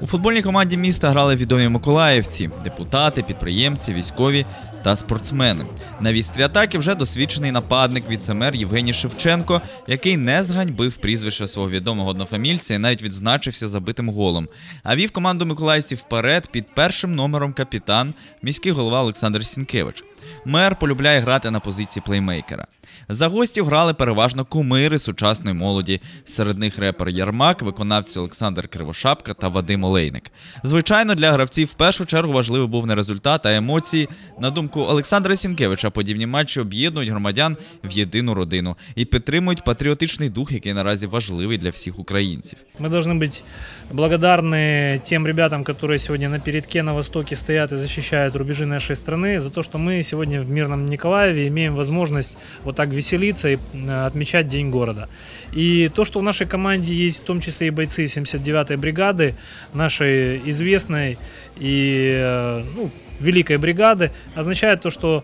У футбольній команді міста грали відомі миколаївці, депутати, підприємці, військові та спортсмени. На вістрі атаки вже досвідчений нападник віцемер Євгеній Шевченко, який не зганьбив прізвище свого відомого однофамільця і навіть відзначився забитим голом. А вів команду миколаївців вперед під першим номером капітан, міський голова Олександр Сінкевич. Мер полюбляє грати на позиції плеймейкера. За гостів грали переважно кумири сучасної молоді. Серед них репер Ярмак, виконавці Олександр Кривошапка та Вадим Олейник. Звичайно, для гравців в першу чергу важливий був не результат, а емоції. На думку Олександра Сінкевича, подібні матчі об'єднують громадян в єдину родину і підтримують патріотичний дух, який наразі важливий для всіх українців. Мы должны быть благодарны тем ребятам, которые сегодня на передке на Востоке стоят и защищают рубежи нашей страны, за то, что мы сегодня в мирном Николаеве имеем возможность вот так веселиться и э, отмечать День города. И то, что в нашей команде есть в том числе и бойцы 79-й бригады, нашей известной и э, ну, великой бригады, означает то, что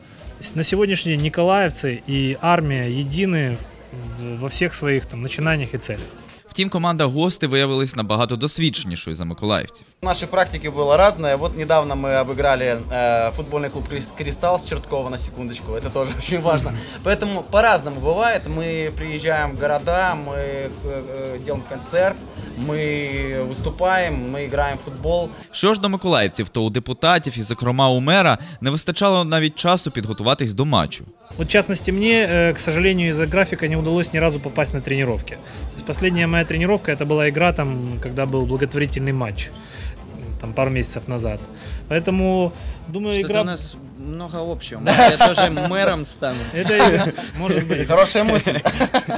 на сегодняшний день николаевцы и армия едины во всех своих там, начинаниях и целях. Втім, команда гостей виявилась набагато досвідченішою за миколаївців. Наши практики было разное. Вот недавно мы обыграли э, футбольный клуб «Крис- «Кристалл» с Черткова на секундочку. Это тоже очень важно. Поэтому по-разному бывает. Мы приезжаем в города, мы э, э, делаем концерт, мы выступаем, мы играем в футбол. Що ж до миколаївців, то у депутатів і, зокрема, у мера не вистачало навіть часу підготуватись до матчу. Вот в частности, мне, э, к сожалению, из-за графика не удалось ни разу попасть на тренировки. То есть последняя моя тренировка это была игра, там, когда был благотворительный матч, там пару месяцев назад. Поэтому, думаю, Что-то игра... у нас много общего. Может, я тоже мэром стану. Это может быть. Хорошая мысль.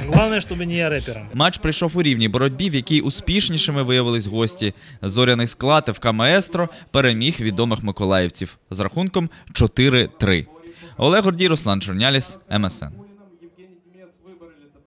Главное, чтобы не я рэпером. Матч прийшов у рівній боротьбі, в якій успішнішими виявились гості. Зоряний склад ФК Маестро переміг відомих миколаївців з рахунком 4-3. Олег Гордій, Руслан Чорняліс, МСН.